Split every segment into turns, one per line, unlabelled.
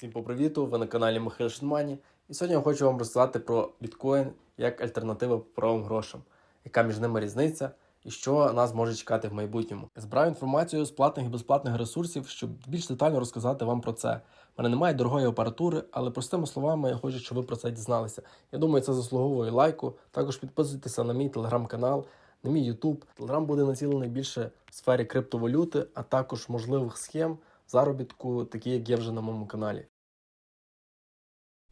Всім по привіту! Ви на каналі Михайло Шинмані. І сьогодні я хочу вам розказати про біткоін як альтернативу паперовим грошам, яка між ними різниця і що нас може чекати в майбутньому. Збираю інформацію з платних і безплатних ресурсів, щоб більш детально розказати вам про це. У мене немає дорогої апаратури, але простими словами я хочу, щоб ви про це дізналися. Я думаю, це заслуговує лайку. Також підписуйтеся на мій телеграм-канал, на мій Ютуб. Телеграм буде націлений більше в сфері криптовалюти, а також можливих схем заробітку, такі як є вже на моєму каналі.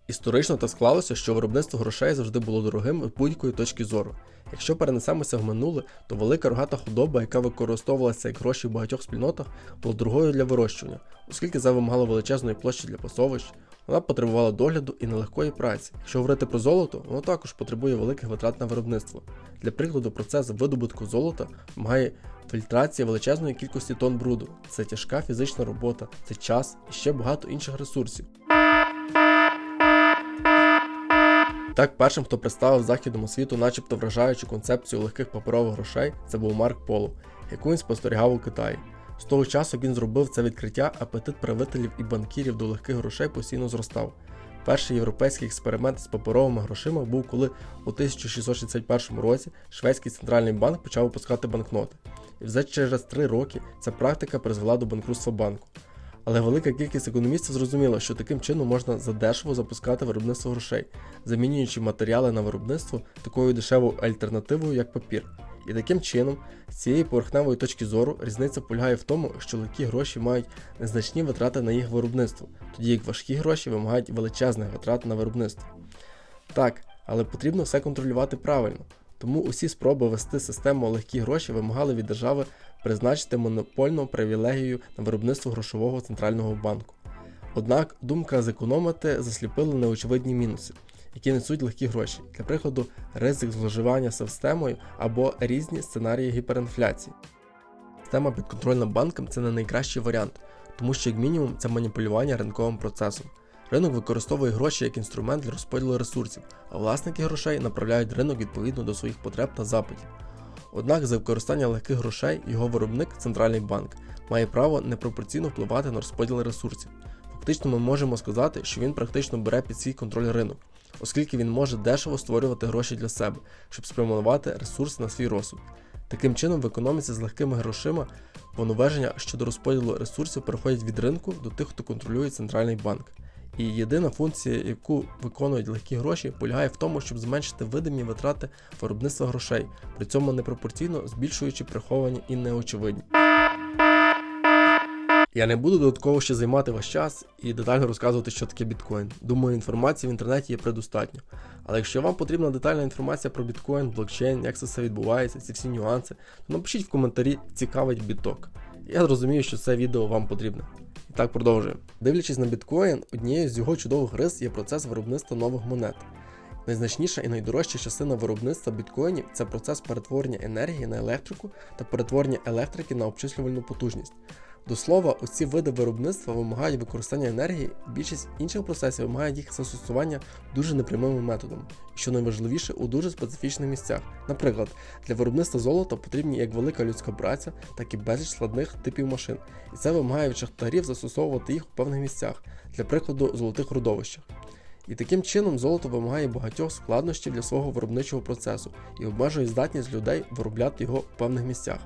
Історично так склалося, що виробництво грошей завжди було дорогим з будь-якої точки зору. Якщо перенесемося в минуле, то велика рогата худоба, яка використовувалася як гроші в багатьох спільнотах, була дорогою для вирощування, оскільки це вимагало величезної площі для пасовищ, вона потребувала догляду і нелегкої праці. Якщо говорити про золото, воно також потребує великих витрат на виробництво. Для прикладу, процес видобутку золота вимагає фільтрації величезної кількості тонн бруду. Це тяжка фізична робота, це час і ще багато інших ресурсів. Так, першим, хто представив західному світу, начебто вражаючу концепцію легких паперових грошей, це був Марк Поло, яку він спостерігав у Китаї. З того часу він зробив це відкриття, апетит правителів і банкірів до легких грошей постійно зростав. Перший європейський експеримент з паперовими грошима був, коли у 1661 році Шведський центральний банк почав випускати банкноти. І вже через три роки ця практика призвела до банкрутства банку. Але велика кількість економістів зрозуміла, що таким чином можна задешево запускати виробництво грошей, замінюючи матеріали на виробництво такою дешевою альтернативою, як папір. І таким чином, з цієї поверхневої точки зору, різниця полягає в тому, що легкі гроші мають незначні витрати на їх виробництво, тоді як важкі гроші вимагають величезних витрат на виробництво. Так, але потрібно все контролювати правильно. Тому усі спроби вести систему легкі гроші вимагали від держави призначити монопольну привілегію на виробництво грошового центрального банку. Однак думка зекономити засліпила неочевидні мінуси, які несуть легкі гроші, для прикладу, ризик зловживання системою або різні сценарії гіперінфляції. Система підконтрольна банкам це не найкращий варіант, тому що, як мінімум, це маніпулювання ринковим процесом. Ринок використовує гроші як інструмент для розподілу ресурсів, а власники грошей направляють ринок відповідно до своїх потреб та запитів. Однак за використання легких грошей його виробник, центральний банк, має право непропорційно впливати на розподіл ресурсів. Фактично, ми можемо сказати, що він практично бере під свій контроль ринок, оскільки він може дешево створювати гроші для себе, щоб спрямувати ресурси на свій розсуд. Таким чином, в економіці з легкими грошима повноваження щодо розподілу ресурсів переходять від ринку до тих, хто контролює центральний банк. І єдина функція, яку виконують легкі гроші, полягає в тому, щоб зменшити видимі витрати виробництва грошей, при цьому непропорційно збільшуючи приховані і неочевидні. Я не буду додатково ще займати ваш час і детально розказувати, що таке біткоін. Думаю, інформації в інтернеті є предостатньо. Але якщо вам потрібна детальна інформація про біткоін, блокчейн, як це все відбувається, ці всі нюанси, то напишіть в коментарі цікавить біток. Я зрозумію, що це відео вам потрібне. І так продовжуємо. Дивлячись на біткоін, однією з його чудових рис є процес виробництва нових монет. Найзначніша і найдорожча частина виробництва біткоїнів це процес перетворення енергії на електрику та перетворення електрики на обчислювальну потужність. До слова, усі види виробництва вимагають використання енергії, більшість інших процесів вимагають їх застосування дуже непрямими методами, що найважливіше у дуже специфічних місцях. Наприклад, для виробництва золота потрібні як велика людська праця, так і безліч складних типів машин, і це вимагає від шахтарів застосовувати їх у певних місцях, для прикладу, золотих родовищах. І таким чином золото вимагає багатьох складнощів для свого виробничого процесу і обмежує здатність людей виробляти його в певних місцях.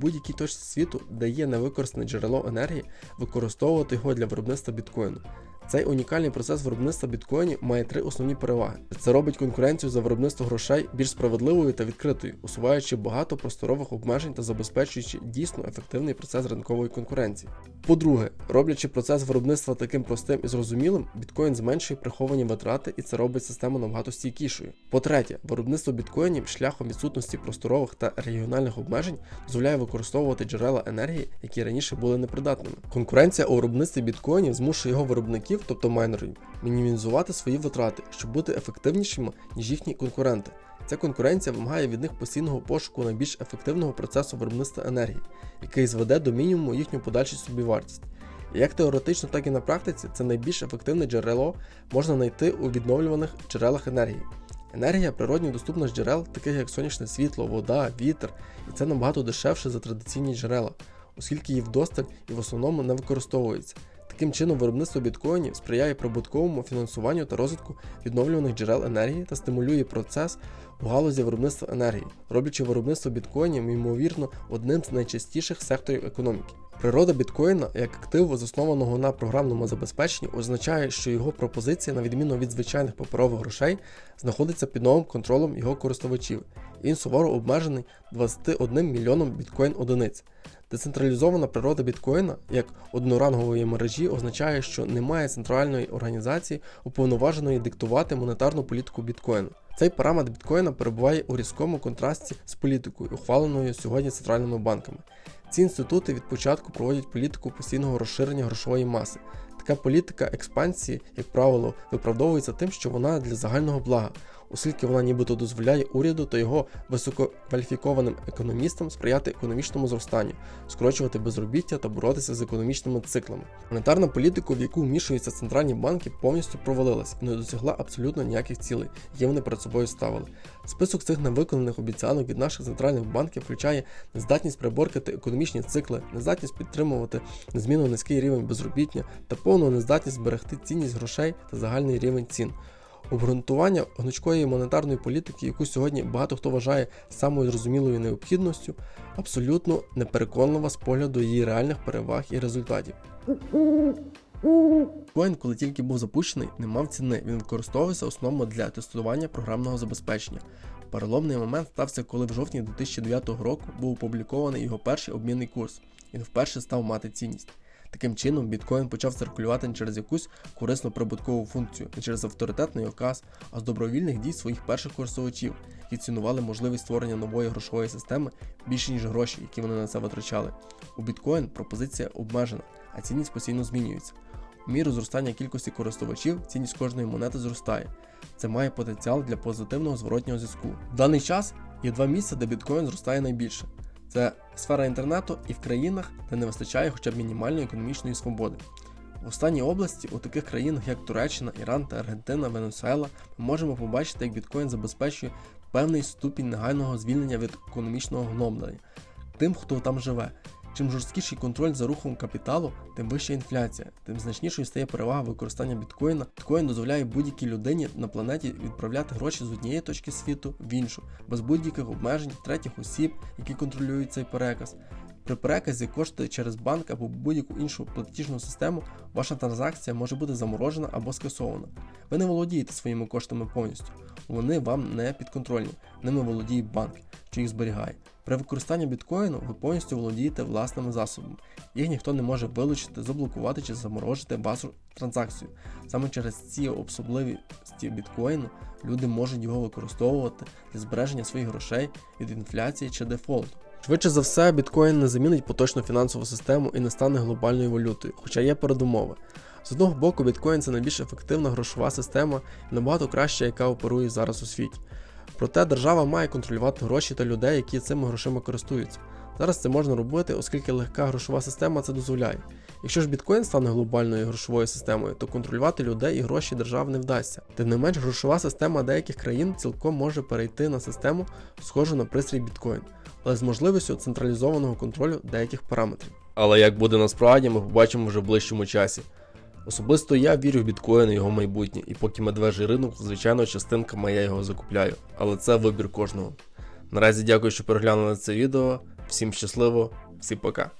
Будь-якій точці світу, дає невикористане джерело енергії, використовувати його для виробництва біткоїну. Цей унікальний процес виробництва біткоїнів має три основні переваги. Це робить конкуренцію за виробництво грошей більш справедливою та відкритою, усуваючи багато просторових обмежень та забезпечуючи дійсно ефективний процес ринкової конкуренції. По-друге, роблячи процес виробництва таким простим і зрозумілим, біткоін зменшує приховані витрати і це робить систему набагато стійкішою. По-третє, виробництво біткоїнів шляхом відсутності просторових та регіональних обмежень дозволяє використовувати джерела енергії, які раніше були непридатними. Конкуренція у виробництві біткоїнів змушує його виробників, тобто майнерів, мінімізувати свої витрати, щоб бути ефективнішими, ніж їхні конкуренти. Ця конкуренція вимагає від них постійного пошуку найбільш ефективного процесу виробництва енергії, який зведе до мінімуму їхню подальшу собівартість. І як теоретично, так і на практиці це найбільш ефективне джерело можна знайти у відновлюваних джерелах енергії. Енергія природньо доступна з джерел, таких як сонячне світло, вода, вітер, і це набагато дешевше за традиційні джерела, оскільки її вдосталь і в основному не використовується. Таким чином, виробництво біткоїнів сприяє прибутковому фінансуванню та розвитку відновлюваних джерел енергії та стимулює процес у галузі виробництва енергії, роблячи виробництво біткоїнів, ймовірно, одним з найчастіших секторів економіки. Природа біткоїна як активу, заснованого на програмному забезпеченні, означає, що його пропозиція, на відміну від звичайних паперових грошей, знаходиться під новим контролем його користувачів. Він суворо обмежений 21 мільйоном біткоін одиниць. Децентралізована природа біткоїна як однорангової мережі означає, що немає центральної організації, уповноваженої диктувати монетарну політику біткоїну. Цей параметр біткоїна перебуває у різкому контрасті з політикою, ухваленою сьогодні центральними банками. Ці інститути від початку проводять політику постійного розширення грошової маси. Така політика експансії, як правило, виправдовується тим, що вона для загального блага, оскільки вона нібито дозволяє уряду та його висококваліфікованим економістам сприяти економічному зростанню, скорочувати безробіття та боротися з економічними циклами. Монетарна політика, в яку вмішуються центральні банки, повністю провалилась і не досягла абсолютно ніяких цілей, які вони перед собою ставили. Список цих невиконаних обіцянок від наших центральних банків включає нездатність приборкати економічні цикли, нездатність підтримувати незмінно низький рівень безробіття та повну нездатність зберегти цінність грошей та загальний рівень цін. Обґрунтування гнучкої монетарної політики, яку сьогодні багато хто вважає самою зрозумілою необхідністю, абсолютно непереконлива з погляду її реальних переваг і результатів. Біткоін, коли тільки був запущений, не мав ціни. Він використовувався основно для тестування програмного забезпечення. Переломний момент стався, коли в жовтні 2009 року був опублікований його перший обмінний курс. Він вперше став мати цінність. Таким чином, біткоін почав циркулювати не через якусь корисну прибуткову функцію, не через авторитетний оказ, а з добровільних дій своїх перших користувачів, які цінували можливість створення нової грошової системи більше ніж гроші, які вони на це витрачали. У біткоін пропозиція обмежена, а цінність постійно змінюється. У міру зростання кількості користувачів цінність кожної монети зростає. Це має потенціал для позитивного зворотнього зв'язку. В даний час є два місця, де біткоін зростає найбільше. Це сфера інтернету і в країнах, де не вистачає хоча б мінімальної економічної свободи. В останній області, у таких країнах, як Туреччина, Іран та Аргентина, Венесуела, ми можемо побачити, як біткоін забезпечує певний ступінь негайного звільнення від економічного гноблення тим, хто там живе. Чим жорсткіший контроль за рухом капіталу, тим вища інфляція, тим значнішою стає перевага використання біткоїна. Біткоін дозволяє будь-якій людині на планеті відправляти гроші з однієї точки світу в іншу, без будь-яких обмежень третіх осіб, які контролюють цей переказ. При переказі кошти через банк або будь-яку іншу платіжну систему ваша транзакція може бути заморожена або скасована. Ви не володієте своїми коштами повністю, вони вам не підконтрольні, ними володіє банк, що їх зберігає. При використанні біткоїну ви повністю володієте власними засобами. Їх ніхто не може вилучити, заблокувати чи заморожити вашу транзакцію. Саме через ці особливості біткоїну люди можуть його використовувати для збереження своїх грошей від інфляції чи дефолту. Швидше за все, біткоін не замінить поточну фінансову систему і не стане глобальною валютою, хоча є передумови. З одного боку, біткоін це найбільш ефективна грошова система і набагато краща, яка оперує зараз у світі. Проте держава має контролювати гроші та людей, які цими грошима користуються. Зараз це можна робити, оскільки легка грошова система це дозволяє. Якщо ж біткоін стане глобальною грошовою системою, то контролювати людей і гроші держав не вдасться. Тим не менш, грошова система деяких країн цілком може перейти на систему, схожу на пристрій біткоін, але з можливістю централізованого контролю деяких параметрів. Але як буде насправді, ми побачимо вже в ближчому часі. Особисто я вірю в біткоін і його майбутнє, і поки медвежий ринок, звичайно, частинка моя його закупляю. Але це вибір кожного. Наразі дякую, що переглянули це відео. Всім щасливо, всім пока.